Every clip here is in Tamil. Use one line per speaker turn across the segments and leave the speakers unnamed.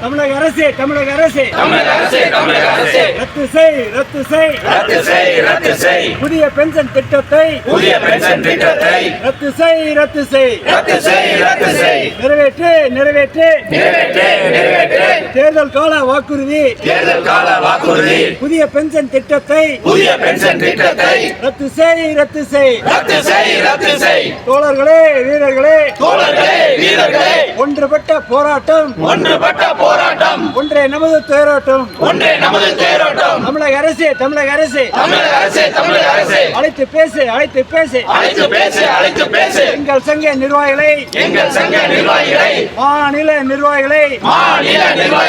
தமிழக அரசே தமிழக அரசே.
தமிழக அரசே தமிழக அரசே.
ரத்து செய் ரத்து செய்.
ரத்து செய் ரத்து செய்.
புதிய பென்ஷன் திட்டத்தை
புதிய பென்ஷன் திட்டத்தை.
ரத்து செய் ரத்து செய்.
ரத்து செய் ரத்து செய்.
நிறைவேற்று நிறைவேற்று.
நிறைவேற்று நிறைவேற்று.
தேர்தல் கால வாக்குறுதி.
தேர்தல் கால வாக்குறுதி.
புதிய பென்ஷன் திட்டத்தை
புதிய பென்ஷன் திட்டத்தை.
ரத்து செய் ரத்து செய்.
ரத்து செய் ரத்து செய்.
தோழர்களே வீரர்களே.
தோழர்களே வீரர்களே.
ஒன்றுபட்ட போராட்டம்.
ஒன்றுபட்ட போராட்டம்.
ஒன்றே நமது தேரோட்டம்.
ஒன்றே நமது தேரோட்டம்.
தமிழக அரசே தமிழக அரசே.
தமிழக அரசே தமிழக அரசே.
அழைத்து பேசு அழைத்து பேசு.
அழைத்து பேசு அழைத்து பேசு.
எங்கள் சங்க நிர்வாகிகளை.
எங்கள் சங்க நிர்வாகிகளை.
மாநில நிர்வாகிகளை.
மாநில நிர்வாகிகளை.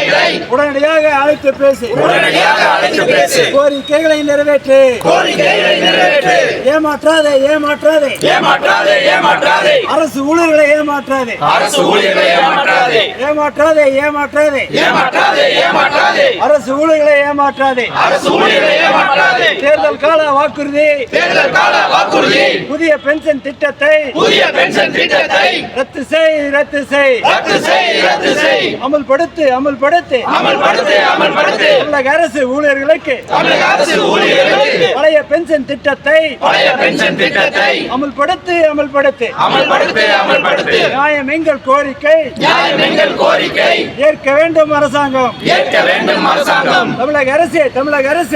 உடனடியாக அழைத்து பேசு.
உடனடியாக அழைத்து பேசு.
கோரிக்கைகளை நிறைவேற்று.
கோரிக்கைகளை நிறைவேற்று.
ஏமாற்றாதே ஏமாற்றாதே.
ஏமாற்றாதே ஏமாற்றாதே.
அரசு ஊழியர்களை ஏமாற்றாதே.
அரசு ஊழியர்களை ஏமாற்றாதே.
ஏமாற்றாதே ஏமாற்றாதே.
ஏமாற்றாதே ஏமாற்றாதே.
அரசு ஊழியர்களை ஏமாற்றாதே.
அரசு ஊழியர்களை ஏமாற்றாதே.
தேர்தல் கால வாக்குறுதி.
தேர்தல் கால வாக்குறுதி
புதிய பென்ஷன் திட்டத்தை
புதிய பென்ஷன் திட்டத்தை
ரத்து செய் ரத்து செய்.
ரத்து செய் ரத்து செய்.
அமல்படுத்து அமல்படுத்து.
அமல்படுத்து அமல்படுத்து.
தமிழக அரசு ஊழியர்களுக்கு
தமிழக அரசு ஊழியர்களுக்கு
பழைய பென்ஷன் திட்டத்தை
பழைய பென்ஷன் திட்டத்தை
அமல்படுத்து அமல்படுத்து.
அமல்படுத்து அமல்படுத்து.
நியாயம் எங்கள் கோரிக்கை.
நியாயம் எங்கள் கோரிக்கை.
ஏற்க வேண்டும் அரசாங்கம்.
ஏற்க வேண்டும் அரசாங்கம்.
தமிழக அரசு தமிழக அரசு.